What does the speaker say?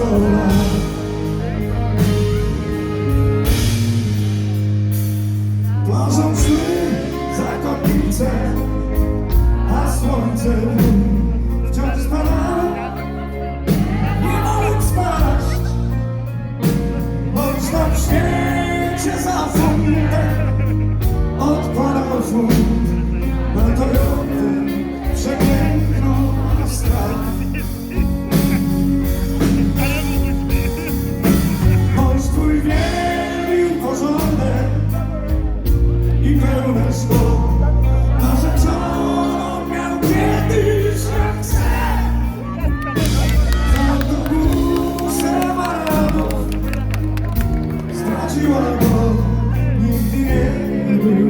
stola. Tworzą sny zakonnice, a słońce wciąż spada. Nie mogę spać, bo już świecie za fundę odpada rozum. To Straciła go, nigdy nie był